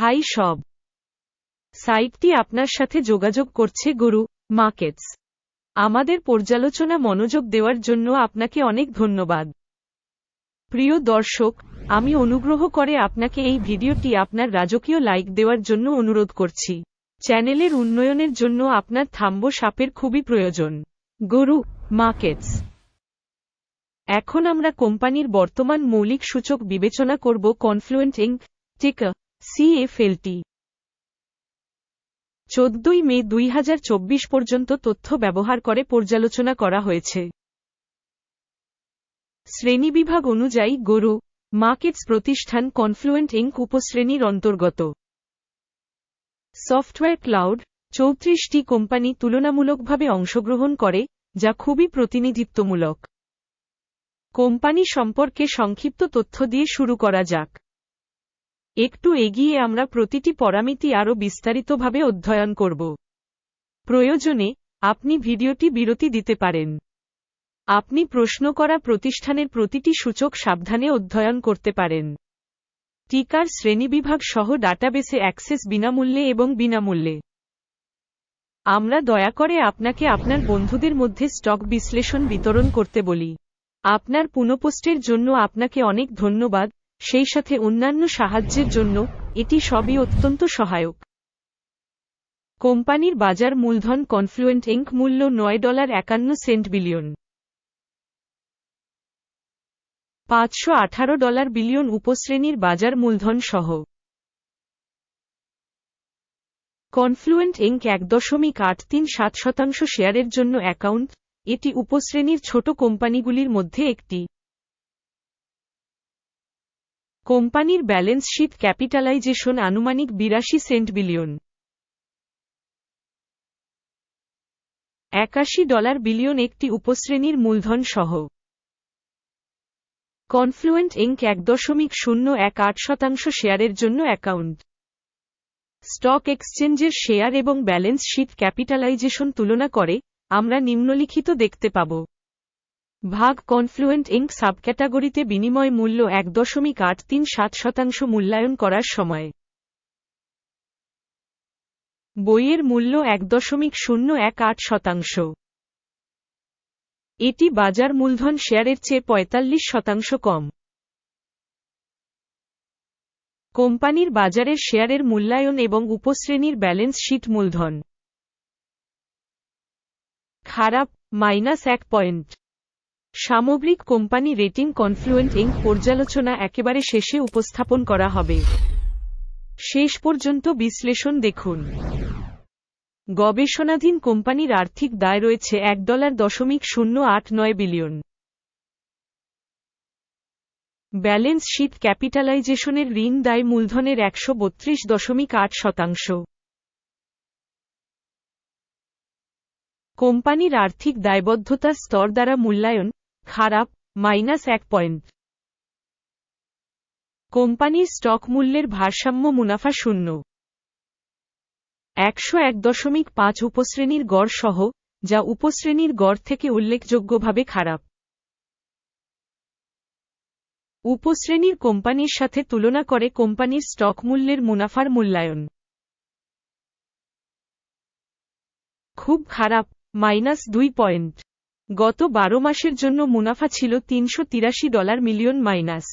High সব। সাইটটি আপনার সাথে যোগাযোগ করছে, গুরু, মার্কেটস। আমাদের পর্যালোচনা মনোযোগ দেওয়ার জন্য আপনাকে অনেক ধন্যবাদ। প্রিয় দর্শক, আমি অনুগ্রহ করে আপনাকে এই ভিডিওটি আপনার রাজকীয় লাইক দেওয়ার জন্য অনুরোধ করছি। চ্যানেলের উন্নয়নের জন্য আপনার থাম্ব সাপের খুবই প্রয়োজন। গরু, মার্কেটস। এখন আমরা কোম্পানির বর্তমান মৌলিক সূচক বিবেচনা করব, কনফ্লুয়েন্ট ইঙ্ক, টিকা। সিএফএলটি চোদ্দই মে দুই হাজার চব্বিশ পর্যন্ত তথ্য ব্যবহার করে পর্যালোচনা করা হয়েছে। শ্রেণীবিভাগ অনুযায়ী গরু, মার্কেটস প্রতিষ্ঠান কনফ্লুয়েন্ট ইঙ্ক উপশ্রেণীর অন্তর্গত। সফটওয়্যার ক্লাউড, চৌত্রিশটি কোম্পানি তুলনামূলকভাবে অংশগ্রহণ করে, যা খুবই প্রতিনিধিত্বমূলক। কোম্পানি সম্পর্কে সংক্ষিপ্ত তথ্য দিয়ে শুরু করা যাক। একটু এগিয়ে আমরা প্রতিটি পরামিতি আরও বিস্তারিতভাবে অধ্যয়ন করব। প্রয়োজনে, আপনি ভিডিওটি বিরতি দিতে পারেন। আপনি প্রশ্ন করা প্রতিষ্ঠানের প্রতিটি সূচক সাবধানে অধ্যয়ন করতে পারেন। টিকার শ্রেণীবিভাগ সহ ডাটাবেসে অ্যাক্সেস বিনামূল্যে এবং বিনামূল্যে। আমরা দয়া করে আপনাকে আপনার বন্ধুদের মধ্যে স্টক বিশ্লেষণ বিতরণ করতে বলি। আপনার পুনঃপোস্টের জন্য আপনাকে অনেক ধন্যবাদ। সেই সাথে অন্যান্য সাহায্যের জন্য এটি সবই অত্যন্ত সহায়ক। কোম্পানির বাজার মূলধন কনফ্লুয়েন্ট ইঙ্ক মূল্য নয় ডলার একান্ন সেন্ট বিলিয়ন। পাঁচশো আঠারো ডলার বিলিয়ন উপশ্রেণীর বাজার মূলধন সহ। কনফ্লুয়েন্ট ইঙ্ক এক দশমিক আট তিন সাত শতাংশ শেয়ারের জন্য অ্যাকাউন্ট, এটি উপশ্রেণীর ছোট কোম্পানিগুলির মধ্যে একটি। কোম্পানির ব্যালেন্স শিট ক্যাপিটালাইজেশন আনুমানিক বিরাশি সেন্ট বিলিয়ন। একাশি ডলার বিলিয়ন একটি উপশ্রেণীর মূলধন সহ। কনফ্লুয়েন্ট ইঙ্ক এক দশমিক শূন্য এক আট শতাংশ শেয়ারের জন্য অ্যাকাউন্ট। স্টক এক্সচেঞ্জের শেয়ার এবং ব্যালেন্স শিট ক্যাপিটালাইজেশন তুলনা করে আমরা নিম্নলিখিত দেখতে পাব। ভাগ কনফ্লুয়েন্ট ইঙ্ক সাবক্যাটাগরিতে বিনিময় মূল্য এক দশমিক আট তিন সাত শতাংশ মূল্যায়ন করার সময়। বইয়ের মূল্য এক দশমিক শূন্য এক আট শতাংশ। এটি বাজার মূলধন শেয়ারের চেয়ে পঁয়তাল্লিশ শতাংশ কম। কোম্পানির বাজারের শেয়ারের মূল্যায়ন এবং উপশ্রেণীর ব্যালেন্স শিট মূলধন। খারাপ, মাইনাস এক পয়েন্ট। সামগ্রিক কোম্পানি রেটিং কনফ্লুয়েন্ট ইঙ্ক পর্যালোচনা একেবারে শেষে উপস্থাপন করা হবে। শেষ পর্যন্ত বিশ্লেষণ দেখুন। গবেষণাধীন কোম্পানির আর্থিক দায় রয়েছে এক ডলার দশমিক শূন্য আট নয় বিলিয়ন। ব্যালেন্স শিট ক্যাপিটালাইজেশনের ঋণ দায় মূলধনের একশো বত্রিশ দশমিক আট শতাংশ। কোম্পানির আর্থিক দায়বদ্ধতার স্তর দ্বারা মূল্যায়ন খারাপ, মাইনাস এক পয়েন্ট। কোম্পানির স্টক মূল্যের ভারসাম্য মুনাফা শূন্য। একশো এক দশমিক পাঁচ উপশ্রেণীর গড় সহ, যা উপশ্রেণীর গড় থেকে উল্লেখযোগ্যভাবে খারাপ। উপশ্রেণীর কোম্পানির সাথে তুলনা করে কোম্পানির স্টক মূল্যের মুনাফার মূল্যায়ন। খুব খারাপ, মাইনাস দুই পয়েন্ট। গত বারো মাসের জন্য মুনাফা ছিল তিনশো তিরাশি ডলার মিলিয়ন মাইনাস।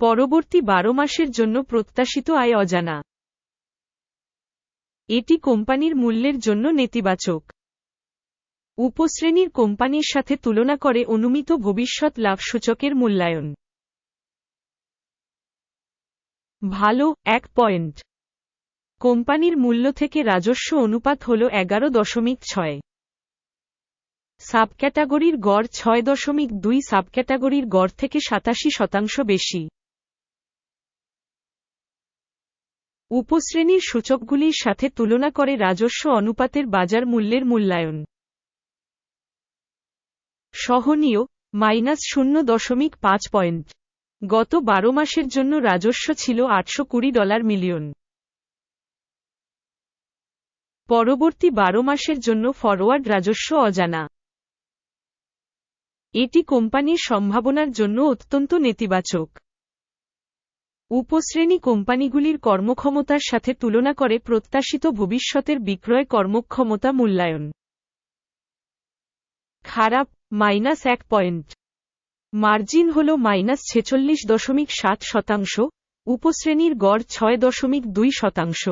পরবর্তী বারো মাসের জন্য প্রত্যাশিত আয় অজানা। এটি কোম্পানির মূল্যের জন্য নেতিবাচক। উপশ্রেণীর কোম্পানির সাথে তুলনা করে অনুমিত ভবিষ্যৎ লাভ সূচকের মূল্যায়ন। ভালো, এক পয়েন্ট। কোম্পানির মূল্য থেকে রাজস্ব অনুপাত হল এগারো দশমিক ছয়। সাবক্যাটাগরির গড় ছয় দশমিক দুই, সাবক্যাটাগরির গড় থেকে সাতাশি শতাংশ বেশি। উপশ্রেণীর সূচকগুলির সাথে তুলনা করে রাজস্ব অনুপাতের বাজার মূল্যের মূল্যায়ন। সহনীয়, মাইনাস শূন্য দশমিক পাঁচ পয়েন্ট। গত বারো মাসের জন্য রাজস্ব ছিল আটশো কুড়ি ডলার মিলিয়ন। পরবর্তী বারো মাসের জন্য ফরওয়ার্ড রাজস্ব অজানা। এটি কোম্পানির সম্ভাবনার জন্য অত্যন্ত নেতিবাচক। উপশ্রেণী কোম্পানিগুলির কর্মক্ষমতার সাথে তুলনা করে প্রত্যাশিত ভবিষ্যতের বিক্রয় কর্মক্ষমতা মূল্যায়ন। খারাপ, মাইনাস এক পয়েন্ট। মার্জিন হল মাইনাস ছেচল্লিশ দশমিক সাত শতাংশ, উপশ্রেণীর গড় ছয় দশমিক দুই শতাংশ।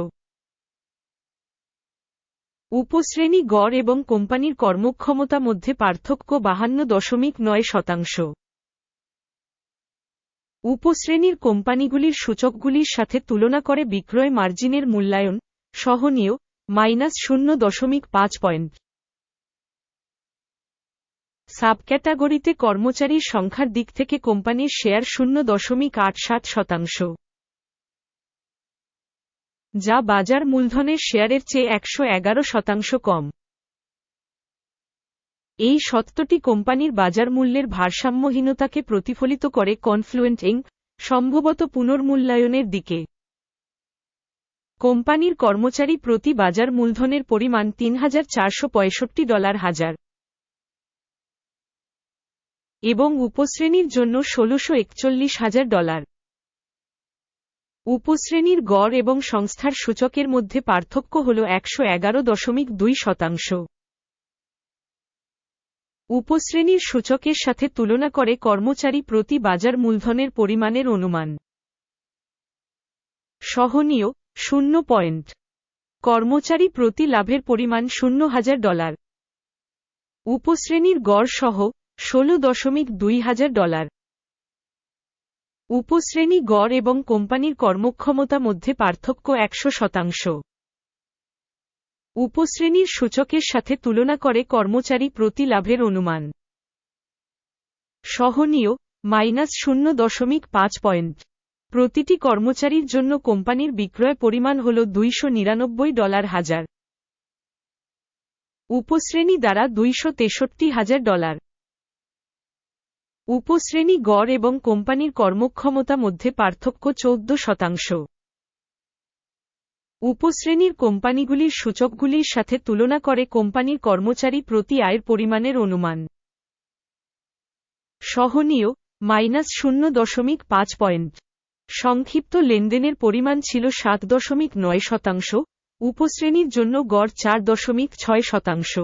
উপশ্রেণী গড় এবং কোম্পানির কর্মক্ষমতা মধ্যে পার্থক্য বাহান্ন দশমিক নয় শতাংশ। উপশ্রেণীর কোম্পানিগুলির সূচকগুলির সাথে তুলনা করে বিক্রয় মার্জিনের মূল্যায়ন সহনীয়, মাইনাস শূন্য দশমিক পাঁচ পয়েন্ট। সাবক্যাটাগরিতে কর্মচারীর সংখ্যার দিক থেকে কোম্পানির শেয়ার শূন্য দশমিক আট সাত শতাংশ। যা বাজার মূলধনের শেয়ারের চেয়ে একশো এগারো শতাংশ কম। এই সত্যটি কোম্পানির বাজার মূল্যের ভারসাম্যহীনতাকে প্রতিফলিত করে কনফ্লুয়েন্ট ইঙ্ক সম্ভবত পুনর্মূল্যায়নের দিকে। কোম্পানির কর্মচারী প্রতি বাজার মূলধনের পরিমাণ তিন হাজার চারশো পঁয়ষট্টি ডলার হাজার। এবং উপশ্রেণীর জন্য ষোলশো হাজার ডলার। উপশ্রেণীর গড় এবং সংস্থার সূচকের মধ্যে পার্থক্য হল একশো এগারো দশমিক দুই শতাংশ। উপশ্রেণীর সূচকের সাথে তুলনা করে কর্মচারী প্রতি বাজার মূলধনের পরিমাণের অনুমান। সহনীয়, শূন্য পয়েন্ট। কর্মচারী প্রতি লাভের পরিমাণ শূন্য হাজার ডলার। উপশ্রেণীর গড় সহ ষোলো দশমিক দুই হাজার ডলার। উপশ্রেণী গড় এবং কোম্পানির কর্মক্ষমতা মধ্যে পার্থক্য একশো শতাংশ। উপশ্রেণীর সূচকের সাথে তুলনা করে কর্মচারী প্রতি লাভের অনুমান। সহনীয়, মাইনাস শূন্য দশমিক পাঁচ পয়েন্ট। প্রতিটি কর্মচারীর জন্য কোম্পানির বিক্রয় পরিমাণ হল দুইশো নিরানব্বই ডলার হাজার। উপশ্রেণী দ্বারা দুইশো তেষট্টি হাজার ডলার। উপশ্রেণী গড় এবং কোম্পানির কর্মক্ষমতা মধ্যে পার্থক্য চৌদ্দ শতাংশ। উপশ্রেণীর কোম্পানিগুলির সূচকগুলির সাথে তুলনা করে কোম্পানির কর্মচারী প্রতি আয়ের পরিমাণের অনুমান। সহনীয়, মাইনাস শূন্য দশমিক পাঁচ পয়েন্ট। সংক্ষিপ্ত লেনদেনের পরিমাণ ছিল সাত দশমিক নয় শতাংশ, উপশ্রেণীর জন্য গড় চার দশমিক ছয় শতাংশ।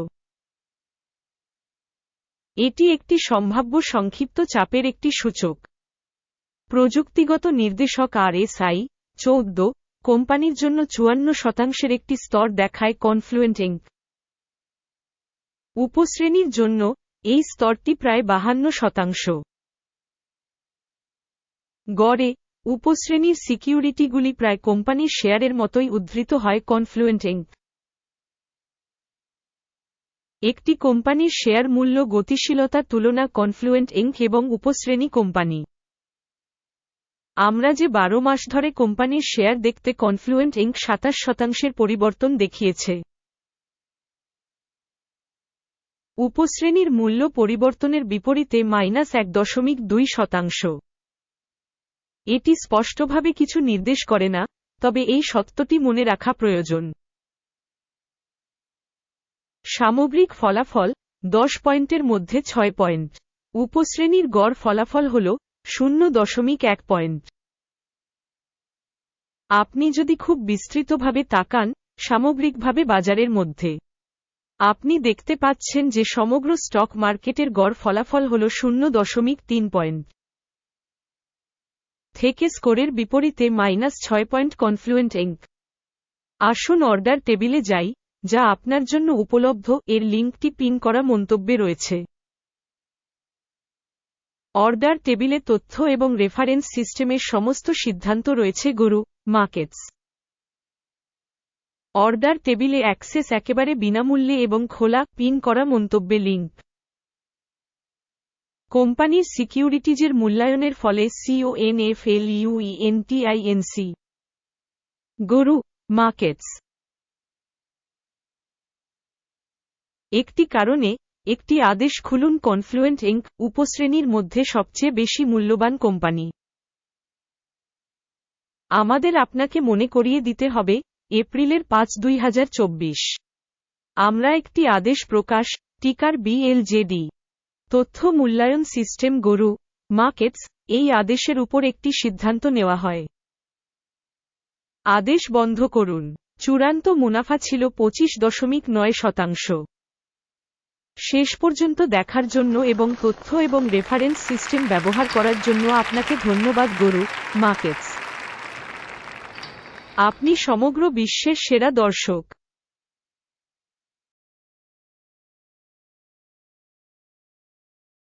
এটি একটি সম্ভাব্য সংক্ষিপ্ত চাপের একটি সূচক। প্রযুক্তিগত নির্দেশক আর এসআই চৌদ্দ, কোম্পানির জন্য চুয়ান্ন শতাংশের একটি স্তর দেখায় কনফ্লুয়েন্ট উপশ্রেণীর জন্য এই স্তরটি প্রায় বাহান্ন শতাংশ। গড়ে, উপশ্রেণীর সিকিউরিটিগুলি প্রায় কোম্পানির শেয়ারের মতোই উদ্ধৃত হয় কনফ্লুয়েন্ট একটি কোম্পানির শেয়ার মূল্য গতিশীলতার তুলনা কনফ্লুয়েন্ট ইঙ্ক এবং উপশ্রেণী কোম্পানি। আমরা যে বারো মাস ধরে কোম্পানির শেয়ার দেখতে কনফ্লুয়েন্ট ইঙ্ক সাতাশ শতাংশের পরিবর্তন দেখিয়েছে। উপশ্রেণীর মূল্য পরিবর্তনের বিপরীতে মাইনাস এক দশমিক দুই শতাংশ। এটি স্পষ্টভাবে কিছু নির্দেশ করে না, তবে এই সত্যটি মনে রাখা প্রয়োজন। সামগ্রিক ফলাফল দশ পয়েন্টের মধ্যে ছয় পয়েন্ট। উপশ্রেণীর গড় ফলাফল হল শূন্য দশমিক এক পয়েন্ট। আপনি যদি খুব বিস্তৃতভাবে তাকান সামগ্রিকভাবে বাজারের মধ্যে, আপনি দেখতে পাচ্ছেন যে সমগ্র স্টক মার্কেটের গড় ফলাফল হল শূন্য দশমিক তিন পয়েন্ট। থেকে স্কোরের বিপরীতে মাইনাস ছয় পয়েন্ট কনফ্লুয়েন্ট এঙ্ক আসুন অর্ডার টেবিলে যাই। যা আপনার জন্য উপলব্ধ, এর লিঙ্কটি পিন করা মন্তব্যে রয়েছে। অর্ডার টেবিলে তথ্য এবং রেফারেন্স সিস্টেমের সমস্ত সিদ্ধান্ত রয়েছে, গরু, মার্কেটস। অর্ডার টেবিলে অ্যাক্সেস একেবারে বিনামূল্যে এবং খোলা, পিন করা মন্তব্যে লিঙ্ক। কোম্পানির সিকিউরিটিজের মূল্যায়নের ফলে সিওএনএফএলইউইএনটিআইএনসি গরু, মার্কেটস। একটি কারণে, একটি আদেশ খুলুন কনফ্লুয়েন্ট ইঙ্ক উপশ্রেণীর মধ্যে সবচেয়ে বেশি মূল্যবান কোম্পানি। আমাদের আপনাকে মনে করিয়ে দিতে হবে, এপ্রিলের পাঁচ দুই হাজার চব্বিশ। আমরা একটি আদেশ প্রকাশ, টিকার বিএলজেডি। তথ্য মূল্যায়ন সিস্টেম গরু, মার্কেটস, এই আদেশের উপর একটি সিদ্ধান্ত নেওয়া হয়। আদেশ বন্ধ করুন। চূড়ান্ত মুনাফা ছিল পঁচিশ দশমিক নয় শতাংশ। শেষ পর্যন্ত দেখার জন্য এবং তথ্য এবং রেফারেন্স সিস্টেম ব্যবহার করার জন্য আপনাকে ধন্যবাদ, গরু মার্কেটস আপনি সমগ্র বিশ্বের সেরা দর্শক।